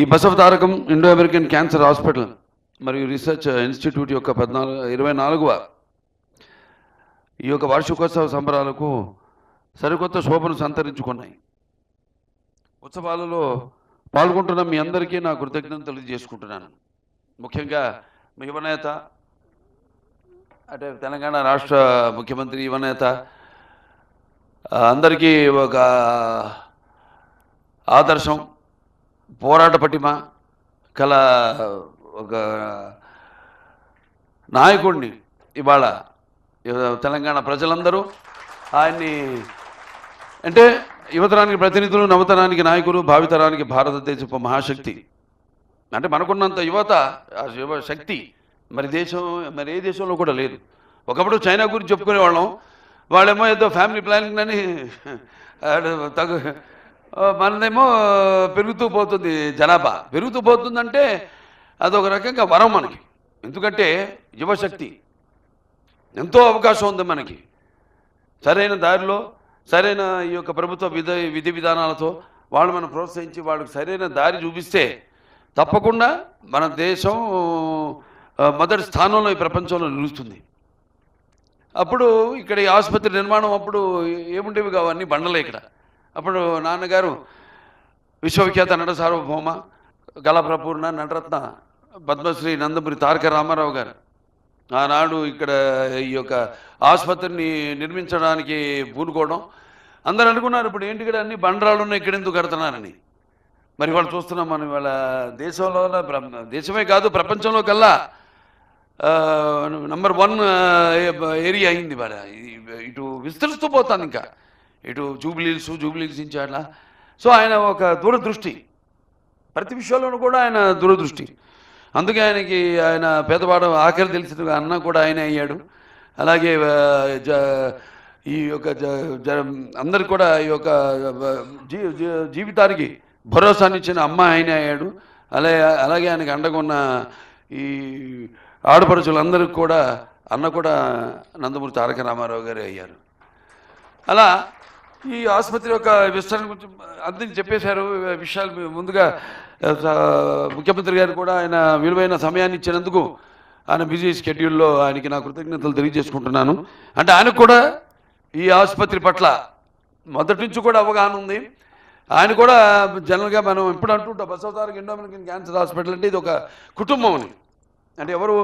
ఈ Basavatarakam Indo American cancer hospital మరియు research institute యొక్క పద్నాలుగు ఇరవై నాలుగవ ఈ యొక్క వార్షికోత్సవ సంబరాలకు సరికొత్త శోభను సంతరించుకున్నాయి. ఉత్సవాలలో పాల్గొంటున్న మీ అందరికీ నా కృతజ్ఞతలు తెలియజేసుకుంటున్నాను. ముఖ్యంగా మీ యువనేత అంటే తెలంగాణ రాష్ట్ర ముఖ్యమంత్రి యువనేత అందరికీ ఒక ఆదర్శం. పోరాట పటిమ కల ఒక నాయకుడిని ఇవాళ తెలంగాణ ప్రజలందరూ ఆయన్ని అంటే యువతరానికి ప్రతినిధులు నవతరానికి నాయకులు భావితరానికి భారతదేశపు మహాశక్తి. అంటే మనకున్నంత యువత యువ శక్తి మరి దేశం మరి ఏ దేశంలో కూడా లేదు. ఒకప్పుడు చైనా గురించి చెప్పుకునేవాళ్ళం. వాళ్ళేమో ఏదో ఫ్యామిలీ ప్లానింగ్ అని తగు మనదేమో పెరుగుతూ పోతుంది జనాభా. పెరుగుతూ పోతుందంటే అదొక రకంగా వరం మనకి. ఎందుకంటే యువశక్తి. ఎంతో అవకాశం ఉంది మనకి. సరైన దారిలో సరైన ఈ యొక్క ప్రభుత్వ విధి విధి విధానాలతో వాళ్ళు మనం ప్రోత్సహించి వాళ్ళకి సరైన దారి చూపిస్తే తప్పకుండా మన దేశం మొదటి స్థానంలో ఈ ప్రపంచంలో నిలుస్తుంది. అప్పుడు ఇక్కడ ఈ ఆసుపత్రి నిర్మాణం అప్పుడు ఏముండేవి కావన్నీ బండలే ఇక్కడ. అప్పుడు నాన్నగారు విశ్వవిఖ్యాత నట సార్వభౌమ గలప్రపూర్ణ నటరత్న పద్మశ్రీ నందమూరి తారక రామారావు గారు. ఆనాడు ఇక్కడ ఈ యొక్క ఆసుపత్రిని నిర్మించడానికి పూనుకోవడం. అందరూ అనుకున్నారు ఇప్పుడు ఏంటి ఇక్కడ అన్ని బండరాళ్ళు ఉన్నాయి ఇక్కడ ఎందుకు కడుతున్నారని? మరి వాళ్ళు చూస్తున్నాం మనం ఇవాళ దేశంలో దేశమే కాదు ప్రపంచంలో కల్లా నంబర్ వన్ ఏరియా అయింది ఇవాళ. ఇటు విస్తరిస్తూ పోతాను ఇంకా. ఇటు జూబ్లీల్స్ జూబ్లీల్స్ నుంచి అట్లా సో ఆయన ఒక దూరదృష్టి. ప్రతి విషయంలోనూ కూడా ఆయన దూరదృష్టి. అందుకే ఆయనకి ఆయన పేదవాడు ఆఖరి తెలిసిన అన్న కూడా ఆయన అయ్యాడు. అలాగే జ- ఈ యొక్క జ- అందరికి కూడా ఈ యొక్క జీ జీవితానికి భరోసానిచ్చిన అమ్మ ఆయన అయ్యాడు. అలాగే అలాగే ఆయనకి అండగా ఈ ఆడపడుచులందరికీ కూడా అన్న కూడా నందమూరి తారక రామారావు గారు అయ్యారు. అలా ఈ ఆసుపత్రి యొక్క విస్తరణ గురించి అందరికి చెప్పేశారు. విషయాలు ముందుగా ముఖ్యమంత్రి గారు కూడా ఆయన విలువైన సమయాన్ని ఇచ్చినందుకు ఆయన బిజీ షెడ్యూల్లో ఆయనకి నా కృతజ్ఞతలు తెలియజేసుకుంటున్నాను. అంటే ఆయనకు కూడా ఈ ఆసుపత్రి పట్ల మొదటి నుంచి కూడా అవగాహన ఉంది. ఆయన కూడా జనరల్గా మనం ఎప్పుడు అంటుంటాం బసవతారక ఇండోమినికన్ క్యాన్సర్ హాస్పిటల్ అంటే ఇది ఒక కుటుంబం అని. అంటే ఎవరు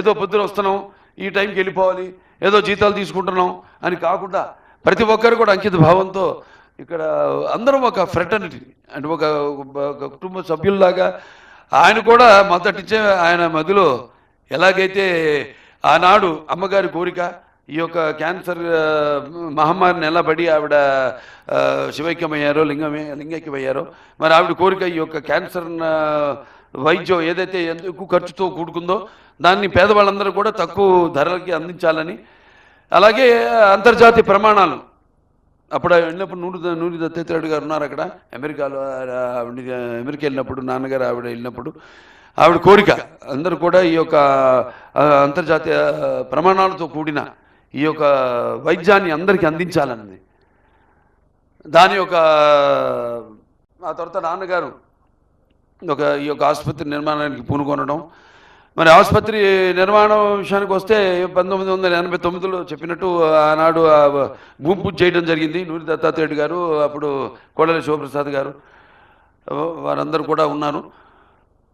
ఏదో పొద్దున వస్తున్నాం ఈ టైంకి వెళ్ళిపోవాలి ఏదో జీతాలు తీసుకుంటున్నాం అని కాకుండా ప్రతి ఒక్కరు కూడా అంకిత భావంతో ఇక్కడ అందరం ఒక ఫ్రెటర్నిటీ అంటే ఒక కుటుంబ సభ్యుల్లాగా ఆయన కూడా మొదటిచ్చే ఆయన మదిలో ఎలాగైతే ఆనాడు అమ్మగారి కోరిక ఈ యొక్క క్యాన్సర్ మహమ్మారిని ఎలా పడి ఆవిడ శివైక్యమయ్యారో లింగమే లింగైక్యమయ్యారో మరి ఆవిడ కోరిక ఈ యొక్క క్యాన్సర్ వైద్యం ఏదైతే ఎందుకు ఎక్కువ ఖర్చుతో కూడుకుందో దాన్ని పేదవాళ్ళందరూ కూడా తక్కువ ధరలకి అందించాలని అలాగే అంతర్జాతీయ ప్రమాణాలు. అప్పుడు వెళ్ళినప్పుడు నూరు నూరి దత్తాత్రేయుడు గారు ఉన్నారు అక్కడ. అమెరికాలో ఆవిడ అమెరికా వెళ్ళినప్పుడు నాన్నగారు ఆవిడ వెళ్ళినప్పుడు ఆవిడ కోరిక అందరూ కూడా ఈ యొక్క అంతర్జాతీయ ప్రమాణాలతో కూడిన ఈ యొక్క వైద్యాన్ని అందరికీ అందించాలన్నది దాని యొక్క ఆ తర్వాత నాన్నగారు ఒక ఈ యొక్క ఆసుపత్రి నిర్మాణానికి పూనుకొనడం మరి ఆసుపత్రి నిర్మాణం విషయానికి వస్తే పంతొమ్మిది వందల ఎనభై తొమ్మిదిలో చెప్పినట్టు ఆనాడు ఆ భూమి పూజ చేయడం జరిగింది. నూరి దత్తాత్రేయుడు గారు అప్పుడు కోడలి శివప్రసాద్ గారు వారందరూ కూడా ఉన్నారు.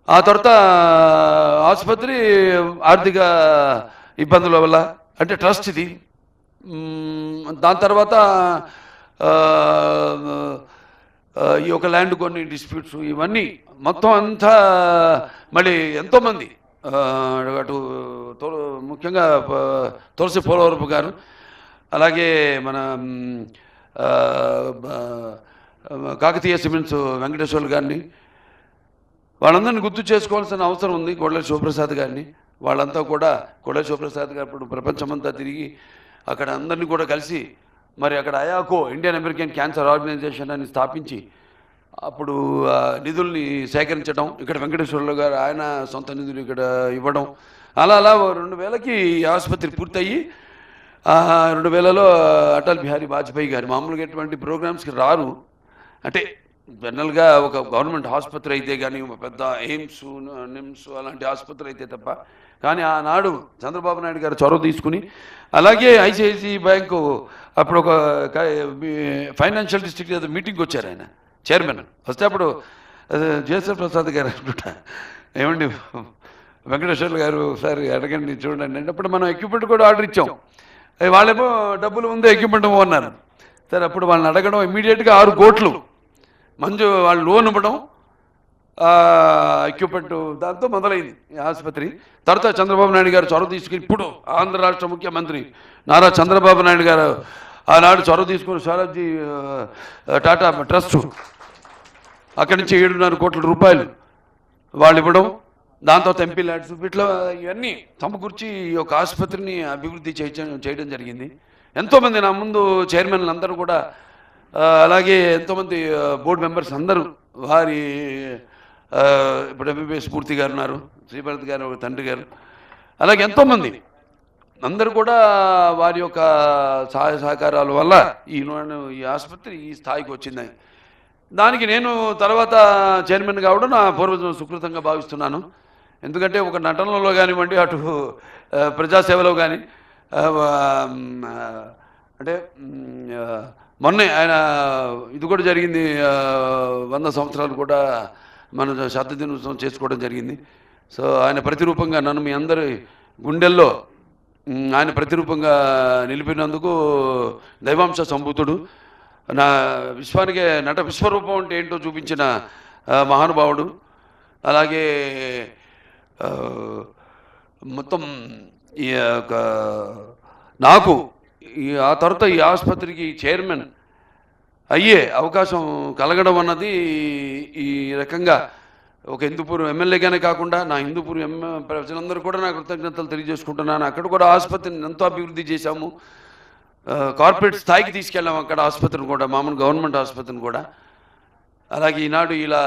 ఆ తర్వాత ఆసుపత్రి ఆర్థిక ఇబ్బందుల వల్ల అంటే ట్రస్ట్ ఇది. దాని తర్వాత ఈ యొక్క ల్యాండ్ కొన్ని డిస్ప్యూట్స్ ఇవన్నీ మొత్తం అంతా మళ్ళీ ఎంతోమంది అటు తో- ముఖ్యంగా తులసి పోలవరపు గారు అలాగే మన కాకతీయ సిమెంట్స్ వెంకటేశ్వర్లు గారిని వాళ్ళందరినీ గుర్తు చేసుకోవాల్సిన అవసరం ఉంది గొడల శివప్రసాద్ గారిని. వాళ్ళంతా కూడా గొడల శివప్రసాద్ గారు ఇప్పుడు ప్రపంచమంతా తిరిగి అక్కడ అందరినీ కూడా కలిసి మరి అక్కడ అయాకో ఇండియన్ అమెరికన్ క్యాన్సర్ ఆర్గనైజేషన్ అని స్థాపించి అప్పుడు నిధుల్ని సేకరించడం ఇక్కడ వెంకటేశ్వర్లు గారు ఆయన సొంత నిధులు ఇక్కడ ఇవ్వడం అలా అలా రెండు వేలకి ఆసుపత్రి పూర్తయ్యి రెండు వేలలో అటల్ బిహారీ వాజ్పేయి గారు మామూలుగా ఎటువంటి ప్రోగ్రామ్స్కి రారు. అంటే జనరల్గా ఒక గవర్నమెంట్ ఆసుపత్రి అయితే కానీ ఒక పెద్ద ఎయిమ్స్ నిమ్స్ అలాంటి ఆసుపత్రి అయితే తప్ప. కానీ ఆనాడు చంద్రబాబు నాయుడు గారు చొరవ తీసుకుని అలాగే ఐసిఐసిఐ బ్యాంకు అప్పుడు ఒక ఫైనాన్షియల్ డిస్ట్రిక్ట్ ఏదో మీటింగ్కి వచ్చారు ఆయన. చైర్మన్. వస్తే అప్పుడు జేసర్ ప్రసాద్ గారు అనుకుంటా ఏమండి వెంకటేశ్వర్లు గారు ఒకసారి అడగండి చూడండి అంటే అప్పుడు మనం ఎక్విప్మెంట్ కూడా ఆర్డర్ ఇచ్చాం. అది వాళ్ళేమో డబ్బులు ఉంది ఎక్విప్మెంట్ అన్నారు సరే అప్పుడు వాళ్ళని అడగడం ఇమీడియట్గా ఆరు కోట్లు. మంజు వాళ్ళు లోన్ ఇవ్వడం ఎక్విప్మెంట్ దాంతో మొదలైంది ఆసుపత్రి. తర్వాత చంద్రబాబు నాయుడు గారు చొరవ తీసుకుని ఇప్పుడు ఆంధ్ర రాష్ట్ర ముఖ్యమంత్రి నారా చంద్రబాబు నాయుడు గారు ఆనాడు చొరవ తీసుకుని సారాజీ టాటా ట్రస్ట్ అక్కడి నుంచి ఏడున్నర కోట్ల రూపాయలు వాళ్ళు ఇవ్వడం దాంతో ఎంపీ ల్యాడ్స్ ఇట్లా ఇవన్నీ సమకూర్చి ఈ యొక్క ఆసుపత్రిని అభివృద్ధి చేయడం చేయడం జరిగింది. ఎంతోమంది నా ముందు చైర్మన్లు అందరూ కూడా అలాగే ఎంతోమంది బోర్డు మెంబర్స్ అందరూ వారి ఇప్పుడు ఎంబీబీఎస్ పూర్తి గారు ఉన్నారు శ్రీభరత్ గారు తండ్రి గారు అలాగే ఎంతోమంది అందరూ కూడా వారి యొక్క సహాయ సహకారాల వల్ల ఈ ఈ ఆసుపత్రి ఈ స్థాయికి వచ్చింది. దానికి నేను తర్వాత చైర్మన్ కావడం నా పూర్వజం సుకృతంగా భావిస్తున్నాను. ఎందుకంటే ఒక నటనలో కానివ్వండి అటు ప్రజాసేవలో కానీ అంటే మొన్నే ఆయన ఇది కూడా జరిగింది వంద సంవత్సరాలు కూడా మన శత దినోత్సవం చేసుకోవడం జరిగింది. సో ఆయన ప్రతిరూపంగా నన్ను మీ అందరి గుండెల్లో ఆయన ప్రతిరూపంగా నిలిపినందుకు దైవాంశ సంభూతుడు. నా విశ్వానికి నట విశ్వరూపం అంటే ఏంటో చూపించిన మహానుభావుడు. అలాగే మొత్తం ఈ యొక్క నాకు ఈ ఆ తర్వాత ఈ ఆసుపత్రికి చైర్మన్ అయ్యే అవకాశం కలగడం అన్నది ఈ రకంగా ఒక హిందూపూర్ ఎమ్మెల్యేగానే కాకుండా నా హిందూపూర్ ఎమ్మె ప్రజలందరూ కూడా నా కృతజ్ఞతలు తెలియజేసుకుంటున్నాను. అక్కడ కూడా ఆసుపత్రిని ఎంతో అభివృద్ధి చేశాము. కార్పొరేట్ స్థాయికి తీసుకెళ్ళాము అక్కడ ఆసుపత్రిని కూడా మామూలు గవర్నమెంట్ ఆసుపత్రిని కూడా. అలాగే ఈనాడు ఇలా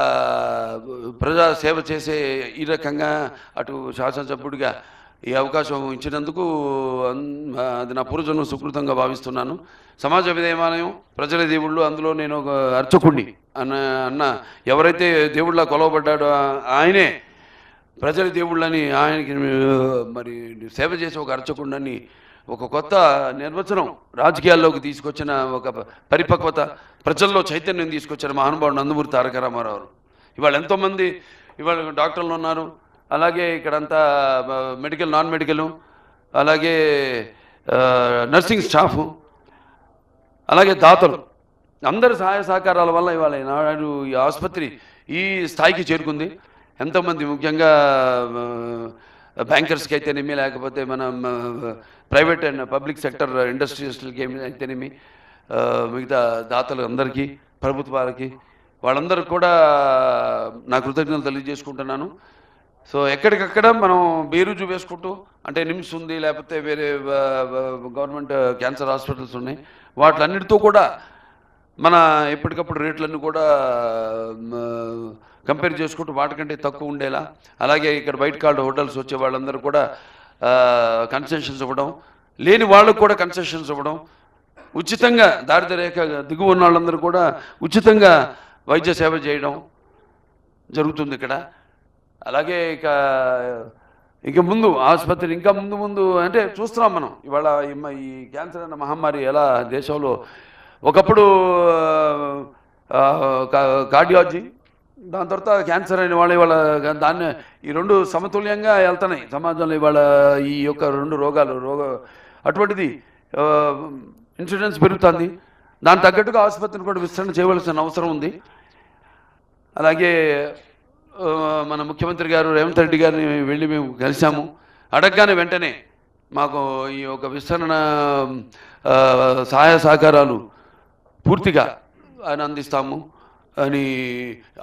ప్రజా సేవ చేసే ఈ రకంగా అటు శాసనసభ్యుడిగా ఈ అవకాశం ఇచ్చినందుకు అన్- అది నా పూర్వజన్మ సుకృతంగా భావిస్తున్నాను. సమాజ విదేమాలయం ప్రజల దేవుళ్ళు అందులో నేను ఒక అర్చకుడిని అన్న అన్న ఎవరైతే దేవుళ్ళ కొలవబడ్డాడో ఆయనే ప్రజల దేవుళ్ళని ఆయనకి మరి సేవ చేసే ఒక అర్చకుండని ఒక కొత్త నిర్వచనం రాజకీయాల్లోకి తీసుకొచ్చిన ఒక పరిపక్వత ప్రజల్లో చైతన్యం తీసుకొచ్చిన మహానుభావుడు నందమూరి తారక రామారావు. ఇవాళ ఎంతోమంది ఇవాళ డాక్టర్లు ఉన్నారు. అలాగే ఇక్కడంతా మెడికల్ నాన్ మెడికల్ అలాగే నర్సింగ్ స్టాఫ్ అలాగే దాతలు. అందరి సహాయ సహకారాల వల్ల ఇవాళ ఈనాడు ఈ ఆసుపత్రి ఈ స్థాయికి చేరుకుంది. ఎంతోమంది ముఖ్యంగా బ్యాంకర్స్కి అయితేనేమి లేకపోతే మన ప్రైవేట్ అండ్ పబ్లిక్ సెక్టర్ ఇండస్ట్రీస్కి ఏమి అయితేనేమి మిగతా దాతలు అందరికీ ప్రభుత్వాలకి వాళ్ళందరికీ కూడా నా కృతజ్ఞతలు తెలియజేసుకుంటున్నాను. సో ఎక్కడికక్కడ మనం బేరుజు వేసుకుంటూ అంటే నిమ్స్ ఉంది లేకపోతే వేరే గవర్నమెంట్ క్యాన్సర్ హాస్పిటల్స్ ఉన్నాయి. వాటిలన్నిటితో కూడా మన ఎప్పటికప్పుడు రేట్లన్నీ కూడా కంపేర్ చేసుకుంటూ వాటికంటే తక్కువ ఉండేలా. అలాగే ఇక్కడ వైట్ కాల్డ్ హోటల్స్ వచ్చే వాళ్ళందరూ కూడా కన్సెషన్స్ ఇవ్వడం లేని వాళ్ళకు కూడా కన్సెషన్స్ ఇవ్వడం ఉచితంగా దారిద్ర్య రేఖ దిగువ ఉన్న వాళ్ళందరూ కూడా ఉచితంగా వైద్య సేవ చేయడం జరుగుతుంది ఇక్కడ. అలాగే ఇక ఇక ముందు ఆసుపత్రి ఇంకా ముందు ముందు అంటే చూస్తున్నాం మనం. ఇవాళ ఈ క్యాన్సర్ అన్న మహమ్మారి ఎలా దేశంలో ఒకప్పుడు కార్డియాలజీ దాని తర్వాత క్యాన్సర్ అయిన వాళ్ళు ఇవాళ దాన్ని ఈ రెండు సమతుల్యంగా వెళ్తున్నాయి. సమాజంలో ఇవాళ ఈ యొక్క రెండు రోగాలు రోగ అటువంటిది ఇన్సూరెన్స్ పెరుగుతుంది. దాని తగ్గట్టుగా ఆసుపత్రిని కూడా విస్తరణ చేయవలసిన అవసరం ఉంది. అలాగే మన ముఖ్యమంత్రి గారు రేవంత్ రెడ్డి గారిని వెళ్ళి మేము కలిసాము అడగగానే వెంటనే మాకు ఈ యొక్క విస్తరణ సహాయ సహకారాలు పూర్తిగా ఆయన అందిస్తాము అని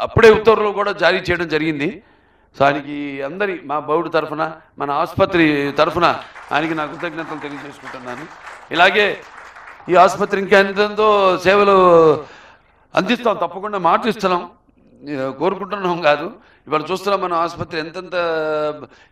అప్పుడే ఉత్తర్వులు కూడా జారీ చేయడం జరిగింది. సో ఆయనకి అందరి మా బౌడు తరఫున మన ఆసుపత్రి తరఫున ఆయనకి నా కృతజ్ఞతలు తెలియజేసుకుంటున్నాను. ఇలాగే ఈ ఆసుపత్రి ఇంకా ఎంతో సేవలు అందిస్తాం తప్పకుండా మాట ఇస్తున్నాం కోరుకుంటున్నాం కాదు. ఇవాళ చూస్తున్నాం మనం ఆసుపత్రి ఎంతెంత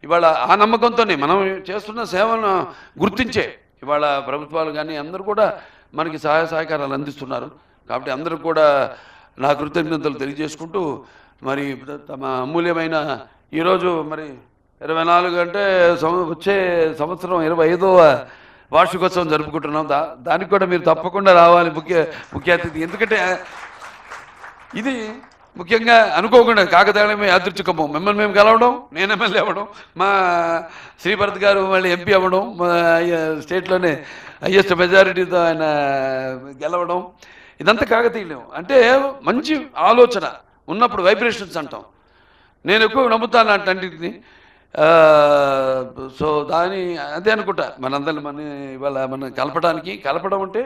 ఇవాళ ఆ నమ్మకంతోనే మనం చేస్తున్న సేవలను గుర్తించే ఇవాళ ప్రభుత్వాలు కానీ అందరూ కూడా మనకి సహాయ సహకారాలు అందిస్తున్నారు. కాబట్టి అందరూ కూడా నా కృతజ్ఞతలు తెలియజేసుకుంటూ మరి తమ అమూల్యమైన ఈరోజు మరి ఇరవై నాలుగు అంటే సంవ- వచ్చే సంవత్సరం ఇరవై ఐదవ వార్షికోత్సవం జరుపుకుంటున్నాం. దా దానికి కూడా మీరు తప్పకుండా రావాలి ముఖ్య ముఖ్య అతిథి. ఎందుకంటే ఇది ముఖ్యంగా అనుకోకుండా కాకతాళమే యాదృచ్ఛికము. మిమ్మల్ని మేము కలవడం నేను ఎమ్మెల్యే అవ్వడం మా శ్రీభరత్ గారు మళ్ళీ ఎంపీ అవ్వడం మా స్టేట్లోనే హయ్యెస్ట్ మెజారిటీతో ఆయన గెలవడం ఇదంతా కాకతీయం అంటే మంచి ఆలోచన ఉన్నప్పుడు వైబ్రేషన్స్ అంటాం. నేను ఎక్కువ నమ్ముతాను అట్లాంటిది. సో దాని అదే అనుకుంటా. మనందరిని మన ఇవాళ మనం కలపడానికి కలపడం అంటే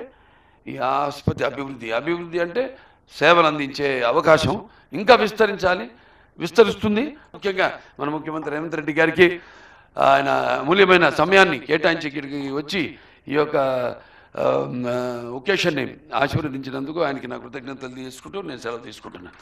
ఈ ఆసుపత్రి అభివృద్ధి. అభివృద్ధి అంటే సేవలు అందించే అవకాశం ఇంకా విస్తరించాలి విస్తరిస్తుంది. ముఖ్యంగా మన ముఖ్యమంత్రి రేవంత్ రెడ్డి గారికి ఆయన అమూల్యమైన సమయాన్ని కేటాయించి వచ్చి ఈ యొక్క ఒకేషన్ని ఆశీర్వదించినందుకు ఆయనకి నా కృతజ్ఞతలు తీసుకుంటూ నేను సెలవు తీసుకుంటున్నాను.